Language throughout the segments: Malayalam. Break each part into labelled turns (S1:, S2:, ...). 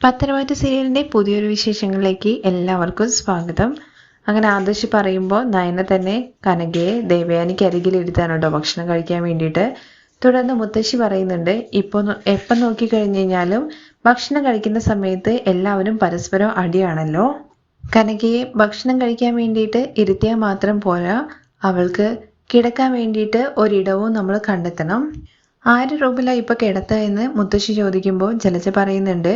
S1: പത്തനംതിട്ട സീരിയലിന്റെ പുതിയൊരു വിശേഷങ്ങളിലേക്ക് എല്ലാവർക്കും സ്വാഗതം. അങ്ങനെ ആദർശ് പറയുമ്പോൾ നയന തന്നെ കനകയെ ദേവയാനിക്ക് അരികിലിരുത്താണ് കേട്ടോ ഭക്ഷണം കഴിക്കാൻ വേണ്ടിയിട്ട്. തുടർന്ന് മുത്തശ്ശി പറയുന്നുണ്ട് ഇപ്പോൾ എപ്പം നോക്കിക്കഴിഞ്ഞ് കഴിഞ്ഞാലും ഭക്ഷണം കഴിക്കുന്ന സമയത്ത് എല്ലാവരും പരസ്പരം അടിയാണല്ലോ. കനകയെ ഭക്ഷണം കഴിക്കാൻ വേണ്ടിയിട്ട് ഇരുത്തിയാൽ മാത്രം പോരാ. അവൾക്ക് കിടക്കാൻ വേണ്ടിയിട്ട് ഒരിടവും നമ്മൾ കണ്ടെത്തണം. ആര് റൂമിലാണ് ഇപ്പോൾ കിടത്തുക എന്ന് മുത്തശ്ശി ചോദിക്കുമ്പോൾ ജലജ പറയുന്നുണ്ട്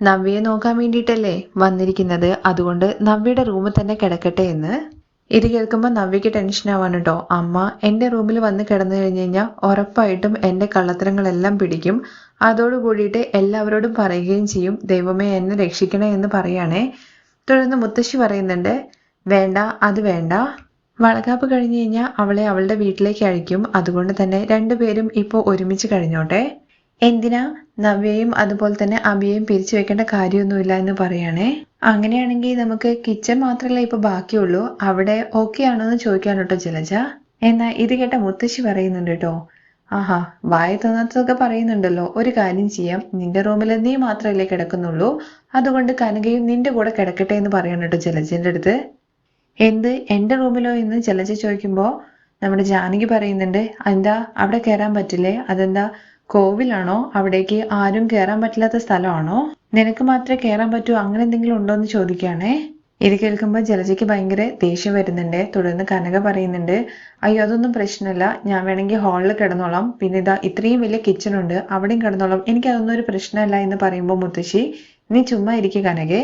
S1: നവ്യയെ നോക്കാൻ വേണ്ടിയിട്ടല്ലേ വന്നിരിക്കുന്നത്? അതുകൊണ്ട് നവ്യയുടെ റൂമിൽ തന്നെ കിടക്കട്ടെ എന്ന്. ഇത് കേൾക്കുമ്പോൾ നവ്യയ്ക്ക് ടെൻഷൻ ആവാണ് കേട്ടോ അമ്മ എന്റെ റൂമിൽ വന്ന് കിടന്നു കഴിഞ്ഞു കഴിഞ്ഞാൽ ഉറപ്പായിട്ടും എന്റെ കള്ളത്തരങ്ങളെല്ലാം പിടിക്കും. അതോടുകൂടിയിട്ട് എല്ലാവരോടും പറയുകയും ചെയ്യും. ദൈവമേ എന്നെ രക്ഷിക്കണേ എന്ന് പറയുകയാണേ തുടർന്ന് മുത്തശ്ശി പറയുന്നുണ്ട് വേണ്ട അത് വേണ്ട. വളകാപ്പ് കഴിഞ്ഞു കഴിഞ്ഞാൽ അവളെ അവളുടെ വീട്ടിലേക്ക് അഴിക്കും അതുകൊണ്ട് തന്നെ രണ്ടുപേരും ഇപ്പോൾ ഒരുമിച്ച് കഴിഞ്ഞോട്ടെ. എന്തിനാ നവ്യയും അതുപോലെ തന്നെ അബിയയും പിരിച്ചു വെക്കേണ്ട കാര്യമൊന്നുമില്ല എന്ന് പറയണേ? അങ്ങനെയാണെങ്കിൽ നമുക്ക് കിച്ചൺ മാത്രമല്ല ഇപ്പൊ ബാക്കിയുള്ളൂ? അവിടെ ഓക്കെ ആണോ എന്ന് ചോദിക്കാൻ കേട്ടോ ജലജ. എന്നാ ഇത് കേട്ട മുത്തശ്ശി പറയുന്നുണ്ട് കേട്ടോ. ആഹാ വായ തോന്നാത്തതൊക്കെ പറയുന്നുണ്ടല്ലോ. ഒരു കാര്യം ചെയ്യാം. നിന്റെ റൂമിൽ നീ മാത്രമല്ലേ കിടക്കുന്നുള്ളൂ. അതുകൊണ്ട് കനകയും നിന്റെ കൂടെ കിടക്കട്ടെ എന്ന് പറയണം കേട്ടോ ജലജന്റെ അടുത്ത്. എന്ത്? എന്റെ റൂമിലോ എന്ന് ജലജ ചോദിക്കുമ്പോൾ നമ്മുടെ ജാനകി പറയുന്നുണ്ട്. എന്താ അവിടെ കയറാൻ പറ്റില്ലേ? അതെന്താ? കോവിലാണോ? അവിടേക്ക് ആരും കയറാൻ പറ്റില്ലാത്ത സ്ഥലമാണോ? നിനക്ക് മാത്രമേ കയറാൻ പറ്റൂ. അങ്ങനെ എന്തെങ്കിലും ഉണ്ടോ എന്ന് ചോദിക്കുകയാണേ. ഇത് കേൾക്കുമ്പോൾ ജലജയ്ക്ക് ഭയങ്കര ദേഷ്യം വരുന്നുണ്ട്. തുടർന്ന് കനക പറയുന്നുണ്ട് അയ്യോ അതൊന്നും പ്രശ്നമില്ല. ഞാൻ വേണമെങ്കിൽ ഹാളിൽ കിടന്നോളാം. പിന്നെ ഇതാ ഇത്രയും വലിയ കിച്ചൺ ഉണ്ട്. അവിടെയും കിടന്നോളാം. എനിക്ക് അതൊന്നും ഒരു പ്രശ്നമല്ല എന്ന് പറയുമ്പോൾ മുത്തശ്ശി നീ ചുമ്മാ ഇരിക്കുക കനകെ.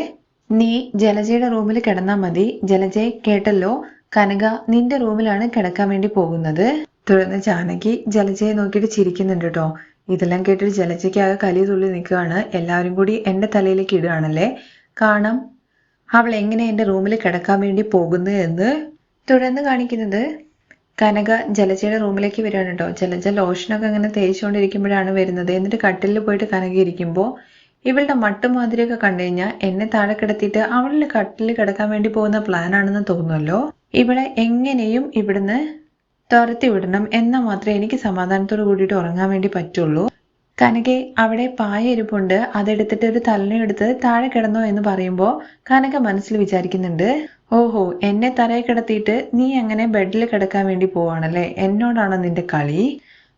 S1: നീ ജലജയുടെ റൂമിൽ കിടന്നാൽ മതി. ജലജയെ കേട്ടല്ലോ? കനക നിന്റെ റൂമിലാണ് കിടക്കാൻ വേണ്ടി പോകുന്നത്. തുടർന്ന് ജാനകി ജലജയെ നോക്കിയിട്ട് ചിരിക്കുന്നുണ്ട് കേട്ടോ. ഇതെല്ലാം കേട്ടിട്ട് ജലജയ്ക്കാകെ കലി തുള്ളി നിൽക്കുകയാണ്. എല്ലാവരും കൂടി എന്റെ തലയിലേക്ക് ഇടുകയാണല്ലേ? കാണാം. അവൾ എങ്ങനെ എന്റെ റൂമിൽ കിടക്കാൻ വേണ്ടി പോകുന്നു എന്ന് തുടർന്ന് കാണിക്കുന്നത് കനക ജലജയുടെ റൂമിലേക്ക് വരികയാണ് കേട്ടോ. ജലജ ലോഷനൊക്കെ അങ്ങനെ തേച്ചുകൊണ്ടിരിക്കുമ്പോഴാണ് വരുന്നത്. എന്നിട്ട് കട്ടിലിൽ പോയിട്ട് കനക ഇരിക്കുമ്പോൾ ഇവളുടെ മട്ടുമാതിരിയൊക്കെ കണ്ടു കഴിഞ്ഞാൽ എന്നെ താഴെ കിടത്തിയിട്ട് അവളുടെ കട്ടിലിൽ കിടക്കാൻ വേണ്ടി പോകുന്ന പ്ലാനാണെന്ന് തോന്നുമല്ലോ ഇവളെ എങ്ങനെയും ഇവിടുന്ന് തുരത്തി വിടണം എന്നാൽ മാത്രമേ എനിക്ക് സമാധാനത്തോട് കൂടിയിട്ട് ഉറങ്ങാൻ വേണ്ടി പറ്റുള്ളൂ. കനകെ അവിടെ പായ ഇരിപ്പുണ്ട്. അതെടുത്തിട്ട് ഒരു തലനെ എടുത്ത് താഴെ കിടന്നോ എന്ന് പറയുമ്പോൾ കനക മനസ്സിൽ വിചാരിക്കുന്നുണ്ട് ഓഹോ എന്നെ തറയെ കിടത്തിയിട്ട് നീ അങ്ങനെ ബെഡിൽ കിടക്കാൻ വേണ്ടി പോവാണല്ലേ? എന്നോടാണോ നിന്റെ കളി?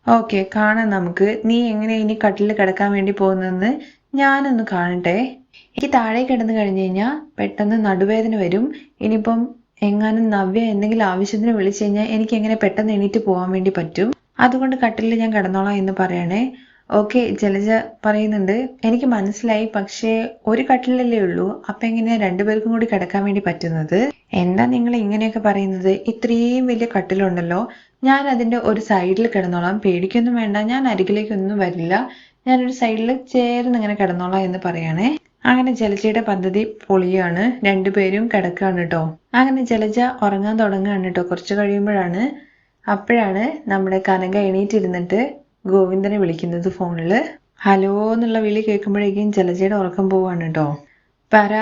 S1: ഓക്കെ കാണാം നമുക്ക്. നീ എങ്ങനെ ഇനി കട്ടിൽ കിടക്കാൻ വേണ്ടി പോകുന്നതെന്ന് ഞാനൊന്ന് കാണട്ടെ. എനിക്ക് താഴെ കിടന്നു കഴിഞ്ഞു കഴിഞ്ഞാൽ പെട്ടെന്ന് നടുവേദന വരും. ഇനിയിപ്പം എങ്ങാനും നവ്യ എന്തെങ്കിലും ആവശ്യത്തിന് വിളിച്ചു കഴിഞ്ഞാൽ എനിക്ക് എങ്ങനെ പെട്ടെന്ന് എണീറ്റ് പോകാൻ വേണ്ടി പറ്റും? അതുകൊണ്ട് കട്ടിലിൽ ഞാൻ കിടന്നോളാം എന്ന് പറയണേ. ഓക്കെ ജലജ പറയുന്നുണ്ട്. എനിക്ക് മനസ്സിലായി പക്ഷേ ഒരു കട്ടിലല്ലേ ഉള്ളൂ. അപ്പൊ എങ്ങനെയാ രണ്ടുപേർക്കും കൂടി കിടക്കാൻ വേണ്ടി പറ്റുന്നത്? എന്താ നിങ്ങൾ ഇങ്ങനെയൊക്കെ പറയുന്നത്? ഇത്രയും വലിയ കട്ടിലുണ്ടല്ലോ. ഞാൻ അതിന്റെ ഒരു സൈഡിൽ കിടന്നോളാം. പേടിക്കൊന്നും വേണ്ട. ഞാൻ അരികിലേക്കൊന്നും വരില്ല. ഞാനൊരു സൈഡിൽ ചേർന്ന് ഇങ്ങനെ കിടന്നോളാം എന്ന് പറയണേ. അങ്ങനെ ജലജയുടെ പദ്ധതി പൊളിയാണ്. രണ്ടുപേരും കിടക്കുകയാണ് കേട്ടോ അങ്ങനെ ജലജ ഉറങ്ങാൻ തുടങ്ങുകയാണ് കേട്ടോ കുറച്ച് കഴിയുമ്പോഴാണ് അപ്പോഴാണ് നമ്മുടെ കനക എണീറ്റിരുന്നിട്ട് ഗോവിന്ദനെ വിളിക്കുന്നത് ഫോണിൽ ഹലോ എന്നുള്ള വിളി കേൾക്കുമ്പോഴേക്കും ജലജയുടെ ഉറക്കം പോവാണ് കേട്ടോ പറ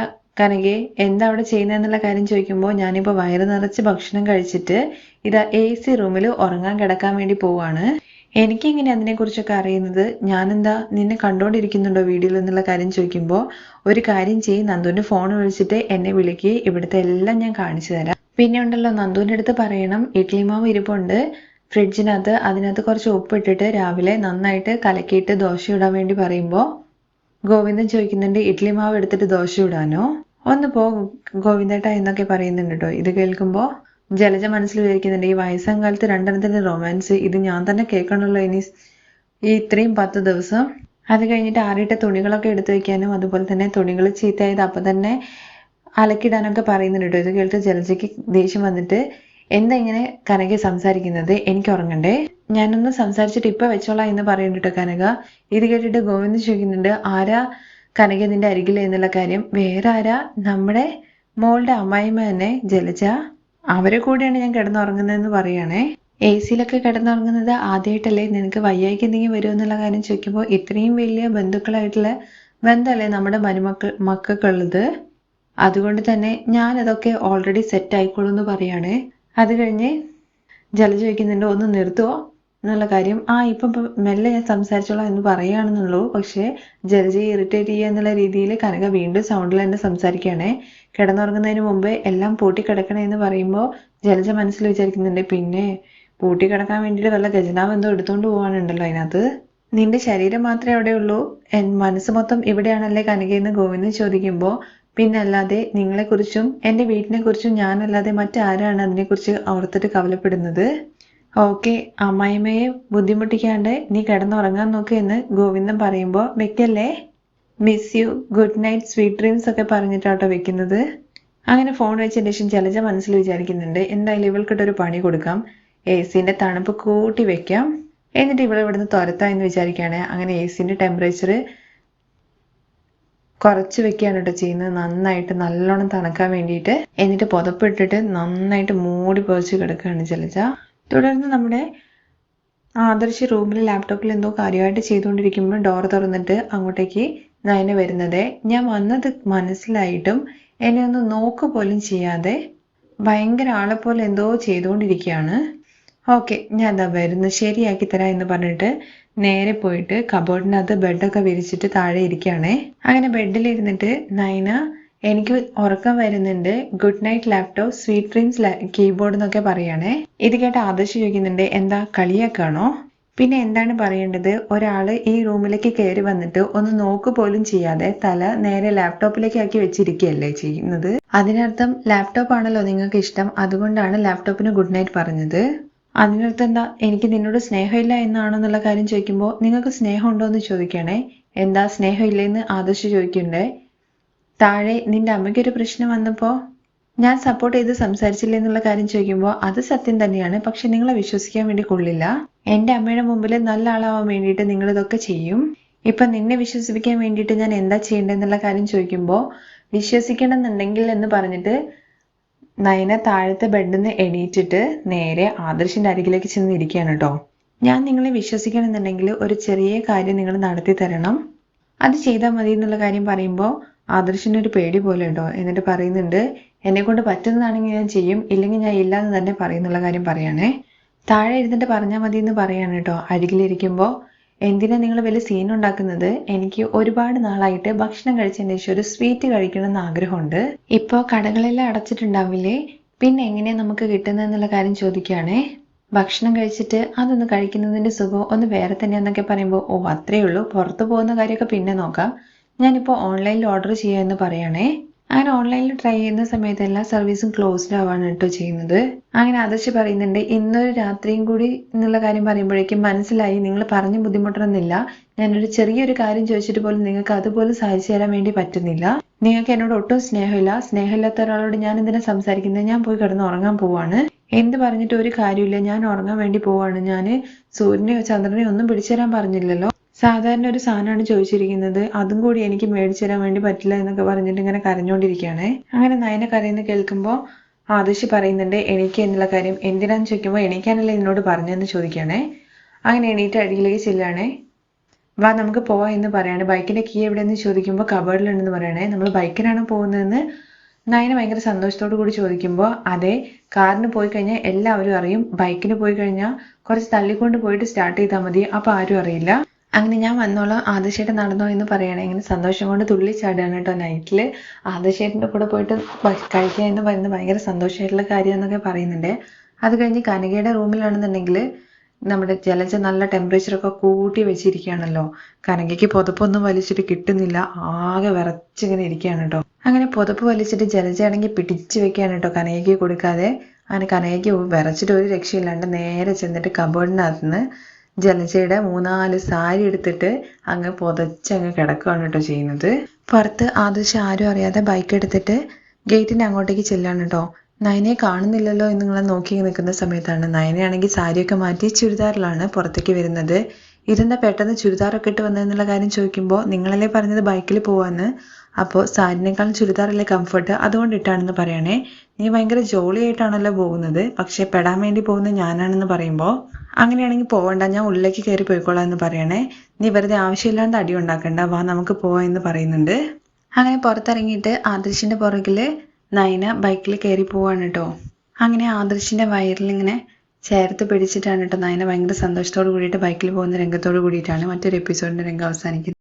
S1: കനകെ എന്താ അവിടെ ചെയ്യുന്നതെന്നുള്ള കാര്യം ചോദിക്കുമ്പോൾ ഞാനിപ്പോൾ വയറ് നിറച്ച് ഭക്ഷണം കഴിച്ചിട്ട് ഇതാ എ സി റൂമിൽ ഉറങ്ങാൻ കിടക്കാൻ വേണ്ടി പോവാണ്. എനിക്കെങ്ങനെ അതിനെക്കുറിച്ചൊക്കെ അറിയുന്നത്? ഞാനെന്താ നിന്നെ കണ്ടോണ്ടിരിക്കുന്നുണ്ടോ വീഡിയോയിൽ എന്നുള്ള കാര്യം ചോദിക്കുമ്പോൾ ഒരു കാര്യം ചെയ്യും നന്ദുവിന്റെ ഫോൺ വിളിച്ചിട്ട് എന്നെ വിളിക്കുക ഇവിടുത്തെ എല്ലാം ഞാൻ കാണിച്ചു തരാം. പിന്നെ ഉണ്ടല്ലോ നന്ദുവിന്റെ അടുത്ത് പറയണം ഇഡ്ലി മാവ് ഇരിപ്പുണ്ട്. ഫ്രിഡ്ജിനകത്ത് അതിനകത്ത് കുറച്ച് ഉപ്പിട്ടിട്ട് രാവിലെ നന്നായിട്ട് കലക്കിയിട്ട് ദോശ ഇടാൻ വേണ്ടി പറയുമ്പോൾ ഗോവിന്ദൻ ചോദിക്കുന്നുണ്ട് ഇഡ്ലി മാവ് എടുത്തിട്ട് ദോശ ഇടാനോ? ഒന്ന് പോ ഗോവിന്ദേട്ട എന്നൊക്കെ പറയുന്നുണ്ട് കേട്ടോ. ഇത് കേൾക്കുമ്പോൾ ജലജ മനസ്സിൽ വിചാരിക്കുന്നുണ്ട് ഈ വയസ്സാം കാലത്ത് രണ്ടെണ്ണത്തിന്റെ റൊമാൻസ് ഇത് ഞാൻ തന്നെ കേൾക്കണമല്ലോ ഇനി. ഈ ഇത്രയും പത്ത് ദിവസം. അത് കഴിഞ്ഞിട്ട് ആറിയിട്ട തുണികളൊക്കെ എടുത്തു വയ്ക്കാനും അതുപോലെ തന്നെ തുണികൾ ചീത്തയായത് അപ്പം തന്നെ അലക്കിടാനൊക്കെ പറയുന്നുണ്ട് കേട്ടോ. ഇത് കേട്ട് ജലജയ്ക്ക് ദേഷ്യം വന്നിട്ട് എന്താ ഇങ്ങനെ കനക സംസാരിക്കുന്നത്? എനിക്ക് ഉറങ്ങണ്ടേ? ഞാനൊന്ന് സംസാരിച്ചിട്ട് ഇപ്പൊ വെച്ചോളാം എന്ന് പറയുന്നുണ്ട് കനക. ഇത് കേട്ടിട്ട് ഗോവിന്ദ് ചോദിക്കുന്നുണ്ട് ആരാ കനക നിന്റെ അരികിൽ എന്നുള്ള കാര്യം. വേറെ ആരാ? നമ്മുടെ മോളുടെ അമ്മായിമ്മ തന്നെ ജലജ. അവരെ കൂടെയാണ് ഞാൻ കിടന്നുറങ്ങുന്നതെന്ന് പറയുകയാണേ. എ സിയിലൊക്കെ കിടന്നുറങ്ങുന്നത് ആദ്യമായിട്ടല്ലേ നിനക്ക് വയ്യായിക്ക് എന്തെങ്കിലും വരുമോ എന്നുള്ള കാര്യം ചോദിക്കുമ്പോൾ ഇത്രയും വലിയ ബന്ധുക്കളായിട്ടുള്ള ബന്ധമല്ലേ നമ്മുടെ മരുമക്കൾ മക്കൾക്കുള്ളത്? അതുകൊണ്ട് തന്നെ ഞാൻ അതൊക്കെ ഓൾറെഡി സെറ്റ് ആയിക്കോളൂ എന്ന് പറയുകയാണ്. അത് കഴിഞ്ഞ് ജല ചോദിക്കുന്നുണ്ട് ഒന്ന് നിർത്തുവോ? എന്നുള്ള കാര്യം ആ ഇപ്പം മെല്ലെ ഞാൻ സംസാരിച്ചോളാം എന്ന് പറയുകയാണെന്നുള്ളൂ. പക്ഷേ ജലജയെ ഇറിറ്റേറ്റ് ചെയ്യുക എന്നുള്ള രീതിയിൽ കനക വീണ്ടും സൗണ്ടിൽ തന്നെ സംസാരിക്കുകയാണേ. കിടന്നുറങ്ങുന്നതിന് മുമ്പ് എല്ലാം പൂട്ടി കിടക്കണേ എന്ന് പറയുമ്പോൾ ജലജ മനസ്സിൽ വിചാരിക്കുന്നുണ്ട് പിന്നെ പൂട്ടി കിടക്കാൻ വേണ്ടിയിട്ട് വല്ല ഖജനാവ് എന്തോ എടുത്തുകൊണ്ട് പോകാനുണ്ടല്ലോ അതിനകത്ത്? നിന്റെ ശരീരം മാത്രമേ അവിടെ ഉള്ളൂ. എൻ മനസ്സ് മൊത്തം ഇവിടെയാണല്ലേ കനകയെന്ന് ഗോവിന്ദൻ ചോദിക്കുമ്പോൾ പിന്നല്ലാതെ നിങ്ങളെക്കുറിച്ചും എന്റെ വീട്ടിനെക്കുറിച്ചും ഞാനല്ലാതെ മറ്റാരാണ് അതിനെക്കുറിച്ച് ഓർത്തിട്ട് കവലപ്പെടുന്നത്? ഓക്കെ അമ്മായിമ്മയെ ബുദ്ധിമുട്ടിക്കാണ്ട് നീ കിടന്നുറങ്ങാൻ നോക്ക് എന്ന് ഗോവിന്ദൻ പറയുമ്പോൾ വെക്കല്ലേ? Miss you good night sweet dreams ഒക്കെ പറഞ്ഞിട്ടാട്ടോ വെക്കുന്നത്. അങ്ങനെ ഫോൺ വെച്ച ശേഷം ജലജ മനസ്സിൽ വിചാരിക്കുന്നുണ്ട് എന്തായാലും ഇവൾക്കിട്ടൊരു പണി കൊടുക്കാം. എ സിന്റെ തണുപ്പ് കൂട്ടി വെക്കാം. എന്നിട്ട് ഇവിടെ ഇവിടുന്ന് തുരത്താം എന്ന് വിചാരിക്കുകയാണ് അങ്ങനെ എ സിന്റെ ടെമ്പറേച്ചർ കുറച്ച് വെക്കുകയാണ് കേട്ടോ ചെയ്യുന്നത്. നന്നായിട്ട് നല്ലോണം തണുക്കാൻ വേണ്ടിയിട്ട്. എന്നിട്ട് പുതപ്പിട്ടിട്ട് നന്നായിട്ട് മൂടി പൊതിച്ച് കിടക്കുകയാണ് ജലജ. തുടർന്ന് നമ്മുടെ ആദർശ് റൂമിൽ ലാപ്ടോപ്പിൽ എന്തോ കാര്യമായിട്ട് ചെയ്തുകൊണ്ടിരിക്കുമ്പോൾ ഡോർ തുറന്നിട്ട് അങ്ങോട്ടേക്ക് നയന വരുന്നത്. ഞാൻ വന്നത് മനസ്സിലായിട്ടും എന്നെ ഒന്ന് നോക്ക് പോലും ചെയ്യാതെ ഭയങ്കര ആളെ പോലെ എന്തോ ചെയ്തുകൊണ്ടിരിക്കുകയാണ്. ഓക്കെ ഞാൻ അതാ വരുന്നു. ശരിയാക്കി തരാം എന്ന് പറഞ്ഞിട്ട് നേരെ പോയിട്ട് കബോർഡിനകത്ത് ബെഡൊക്കെ വിരിച്ചിട്ട് താഴെ ഇരിക്കുകയാണേ. അങ്ങനെ ബെഡിലിരുന്നിട്ട് നയന എനിക്ക് ഉറക്കം വരുന്നുണ്ട്. Good night laptop sweet dreams keyboard എന്നൊക്കെ പറയുകയാണേ ഇത് കേട്ട് ആദർശ് ചോദിക്കുന്നുണ്ട് എന്താ കളിയാക്കാണോ പിന്നെ എന്താണ് പറയേണ്ടത്? ഒരാൾ ഈ റൂമിലേക്ക് കയറി വന്നിട്ട് ഒന്ന് നോക്ക് പോലും ചെയ്യാതെ തല നേരെ ലാപ്ടോപ്പിലേക്ക് ആക്കി വെച്ചിരിക്കുകയല്ലേ ചെയ്യുന്നത്? അതിനർത്ഥം ലാപ്ടോപ്പ് ആണല്ലോ നിങ്ങൾക്ക് ഇഷ്ടം. അതുകൊണ്ടാണ് ലാപ്ടോപ്പിന് ഗുഡ് നൈറ്റ് പറഞ്ഞത്. അതിനർത്ഥം എന്താ? എനിക്ക് നിന്നോട് സ്നേഹമില്ല എന്നാണോ എന്നുള്ള കാര്യം ചോദിക്കുമ്പോൾ നിങ്ങൾക്ക് സ്നേഹം ഉണ്ടോ എന്ന് ചോദിക്കണേ. എന്താ സ്നേഹമില്ലെന്ന് ആദർശ് ചോദിക്കണ്ടേ താഴെ നിന്റെ അമ്മയ്ക്കൊരു പ്രശ്നം വന്നപ്പോൾ ഞാൻ സപ്പോർട്ട് ചെയ്ത് സംസാരിച്ചില്ല എന്നുള്ള കാര്യം ചോദിക്കുമ്പോൾ അത് സത്യം തന്നെയാണ്. പക്ഷെ നിങ്ങളെ വിശ്വസിക്കാൻ വേണ്ടി കൊള്ളില്ല. എന്റെ അമ്മയുടെ മുമ്പിൽ നല്ല ആളാവാൻ വേണ്ടിയിട്ട് നിങ്ങൾ ഇതൊക്കെ ചെയ്യും. ഇപ്പൊ നിന്നെ വിശ്വസിപ്പിക്കാൻ വേണ്ടിയിട്ട് ഞാൻ എന്താ ചെയ്യേണ്ടതെന്നുള്ള കാര്യം ചോദിക്കുമ്പോൾ വിശ്വസിക്കണം എന്നുണ്ടെങ്കിൽ എന്ന് പറഞ്ഞിട്ട് നയന താഴത്തെ ബെഡിൽ നിന്ന് എണീറ്റിട്ട് നേരെ ആദർശിന്റെ അരികിലേക്ക് ചെന്ന് ഇരിക്കുകയാണ് കേട്ടോ ഞാൻ നിങ്ങളെ വിശ്വസിക്കണം എന്നുണ്ടെങ്കിൽ ഒരു ചെറിയ കാര്യം നിങ്ങൾ നടത്തി തരണം. അത് ചെയ്താൽ മതി എന്നുള്ള കാര്യം പറയുമ്പോൾ ആദർശിന് ഒരു പേടി പോലെ കേട്ടോ എന്നിട്ട് പറയുന്നുണ്ട് എന്നെ കൊണ്ട് പറ്റുന്നതാണെങ്കിൽ ഞാൻ ചെയ്യും ഇല്ലെങ്കിൽ ഞാൻ ഇല്ലാന്ന് തന്നെ പറയുന്നുള്ള കാര്യം പറയണേ. താഴെ ഇരുന്നിട്ട് പറഞ്ഞാൽ മതി എന്ന് പറയാണ് കേട്ടോ. അരികിലിരിക്കുമ്പോൾ എന്തിനാ നിങ്ങൾ വലിയ സീൻ ഉണ്ടാക്കുന്നത്? എനിക്ക് ഒരുപാട് നാളായിട്ട് ഭക്ഷണം കഴിച്ചതിന് ശേഷം ഒരു സ്വീറ്റ് കഴിക്കണം എന്ന് ആഗ്രഹമുണ്ട്. ഇപ്പോൾ കടകളെല്ലാം അടച്ചിട്ടുണ്ടാവില്ലേ? പിന്നെ എങ്ങനെയാ നമുക്ക് കിട്ടുന്നതെന്നുള്ള കാര്യം ചോദിക്കുകയാണേ. ഭക്ഷണം കഴിച്ചിട്ട് അതൊന്ന് കഴിക്കുന്നതിന്റെ സുഖം ഒന്ന് വേറെ തന്നെയാന്നൊക്കെ പറയുമ്പോൾ ഓ അത്രേ ഉള്ളൂ. പുറത്തു പോകുന്ന കാര്യമൊക്കെ പിന്നെ നോക്കാം. ഞാനിപ്പോൾ ഓൺലൈനിൽ ഓർഡർ ചെയ്യാമെന്ന് പറയണേ. അങ്ങനെ ഓൺലൈനിൽ ട്രൈ ചെയ്യുന്ന സമയത്ത് എല്ലാ സർവീസും ക്ലോസ്ഡ് ആവാണ് കേട്ടോ ചെയ്യുന്നത്. അങ്ങനെ ആദർശ് പറയുന്നുണ്ട് ഇന്നൊരു രാത്രിയും കൂടി എന്നുള്ള കാര്യം പറയുമ്പോഴേക്കും മനസ്സിലായി നിങ്ങൾ പറഞ്ഞു ബുദ്ധിമുട്ടണമെന്നില്ല. ഞാനൊരു ചെറിയൊരു കാര്യം ചോദിച്ചിട്ട് പോലും നിങ്ങൾക്ക് അതുപോലെ സഹായിച്ചു തരാൻ വേണ്ടി പറ്റുന്നില്ല. നിങ്ങൾക്ക് എന്നോട് ഒട്ടും സ്നേഹമില്ല. സ്നേഹമില്ലാത്ത ഒരാളോട് ഞാൻ എന്തിനാ സംസാരിക്കുന്നത്? ഞാൻ പോയി കിടന്ന് ഉറങ്ങാൻ പോവാണ്. എന്ത് പറഞ്ഞിട്ട് ഒരു കാര്യമില്ല ഞാൻ ഉറങ്ങാൻ വേണ്ടി പോവാണ്. ഞാൻ സൂര്യനെയോ ചന്ദ്രനെയോ ഒന്നും പിടിച്ചു തരാൻ പറഞ്ഞില്ലല്ലോ. സാധാരണ ഒരു സാധനമാണ് ചോദിച്ചിരിക്കുന്നത്. അതും കൂടി എനിക്ക് മേടിച്ചു തരാൻ വേണ്ടി പറ്റില്ല എന്നൊക്കെ പറഞ്ഞിട്ട് ഇങ്ങനെ കരഞ്ഞോണ്ടിരിക്കുകയാണേ. അങ്ങനെ നയന കരയുന്ന കേൾക്കുമ്പോൾ ആദർശ് പറയുന്നുണ്ട് എനിക്ക് എന്നുള്ള കാര്യം എന്തിനാന്ന് ചോദിക്കുമ്പോൾ എണീക്കാനല്ലേ എന്നോട് പറഞ്ഞതെന്ന് ചോദിക്കുകയാണേ. അങ്ങനെ എണീറ്റ് അടിയിലേക്ക് ചെല്ലുകയാണേ. വാ നമുക്ക് പോവാം എന്ന് പറയാണ്. ബൈക്കിന്റെ കീ എവിടെയെന്ന് ചോദിക്കുമ്പോൾ കബേർഡിലുണ്ടെന്ന് പറയണേ. നമ്മൾ ബൈക്കിനാണ് പോകുന്നതെന്ന്? നയന ഭയങ്കര സന്തോഷത്തോടു കൂടി ചോദിക്കുമ്പോൾ അതെ കാറിന് പോയി കഴിഞ്ഞാൽ എല്ലാവരും അറിയും. ബൈക്കിന് പോയി കഴിഞ്ഞാൽ കുറച്ച് തള്ളിക്കൊണ്ട് പോയിട്ട് സ്റ്റാർട്ട് ചെയ്താൽ മതി. അപ്പോൾ ആരും അറിയില്ല. അങ്ങനെ ഞാൻ വന്നോളാം. ആദിശേട്ടൻ നടന്നോ എന്ന് പറയണേ. ഇങ്ങനെ സന്തോഷം കൊണ്ട് തുള്ളി ചാടുകയാണ് കേട്ടോ നൈറ്റിൽ ആദർശേട്ടന്റെ കൂടെ പോയിട്ട് കഴിക്കുക എന്ന് പറയുന്നത് ഭയങ്കര സന്തോഷമായിട്ടുള്ള കാര്യം എന്നൊക്കെ പറയുന്നുണ്ട്. അത് കഴിഞ്ഞ് കനകയുടെ റൂമിലാണെന്നുണ്ടെങ്കിൽ നമ്മുടെ ജലജ നല്ല ടെമ്പറേച്ചറൊക്കെ കൂട്ടി വെച്ചിരിക്കുകയാണല്ലോ. കനകയ്ക്ക് പുതപ്പൊന്നും വലിച്ചിട്ട് കിട്ടുന്നില്ല. ആകെ വിറച്ചിങ്ങനെ ഇരിക്കുകയാണ് കേട്ടോ. അങ്ങനെ പുതപ്പ് വലിച്ചിട്ട് ജലജയാണെങ്കിൽ പിടിച്ചു വെക്കുകയാണ് കേട്ടോ കനകയ്ക്ക് കൊടുക്കാതെ. അങ്ങനെ കനകയ്ക്ക് വിറച്ചിട്ട് ഒരു രക്ഷയില്ലാണ്ട് നേരെ ചെന്നിട്ട് കബോർഡിനകത്ത് നിന്ന് ജലജയുടെ മൂന്നാൽ സാരി എടുത്തിട്ട് അങ്ങ് പുതച്ചങ്ങ് കിടക്കുകയാണ് കേട്ടോ ചെയ്യുന്നത്. പുറത്ത് ആദർശം ആരും അറിയാതെ ബൈക്ക് എടുത്തിട്ട് ഗേറ്റിന്റെ അങ്ങോട്ടേക്ക് ചെല്ലാണ് കേട്ടോ. നയനെ കാണുന്നില്ലല്ലോ എന്ന് നിങ്ങളെ നോക്കി നിൽക്കുന്ന സമയത്താണ്. നയനയാണെങ്കിൽ സാരിയൊക്കെ മാറ്റി ചുരിദാറിലാണ് പുറത്തേക്ക് വരുന്നത്. ഇതെന്താ പെട്ടെന്ന് ചുരിദാറൊക്കെ ഇട്ട് വന്നതെന്നുള്ള കാര്യം ചോദിക്കുമ്പോൾ നിങ്ങളല്ലേ പറഞ്ഞത് ബൈക്കിൽ പോവാന്ന്? അപ്പോൾ സാരിനേക്കാളും ചുരിദാറല്ലേ കംഫർട്ട് അതുകൊണ്ട് ഇട്ടാണെന്ന് പറയണേ. നീ ഭയങ്കര ജോളിയായിട്ടാണല്ലോ പോകുന്നത്. പക്ഷേ പെടാൻ വേണ്ടി പോകുന്നത് ഞാനാണെന്ന് പറയുമ്പോൾ അങ്ങനെയാണെങ്കിൽ പോവണ്ട ഞാൻ ഉള്ളിലേക്ക് കയറി പോയിക്കോളാം എന്ന് പറയണേ. നീ വെറുതെ ആവശ്യമില്ലാണ്ട് അടി ഉണ്ടാക്കണ്ട വാ നമുക്ക് പോവാം എന്ന് പറയുന്നുണ്ട്. അങ്ങനെ പുറത്തിറങ്ങിയിട്ട് ആദർശിന്റെ പുറകിൽ നയന ബൈക്കിൽ കയറി പോവാണ് കേട്ടോ അങ്ങനെ ആദർശിന്റെ വയറിൽ ഇങ്ങനെ ചേർത്ത് പിടിച്ചിട്ടാണ് കേട്ടോ നയന ഭയങ്കര സന്തോഷത്തോട് കൂടിയിട്ട് ബൈക്കിൽ പോകുന്ന രംഗത്തോട് കൂടിയിട്ടാണ് മറ്റൊരു എപ്പിസോഡിന്റെ രംഗം അവസാനിക്കുന്നത്.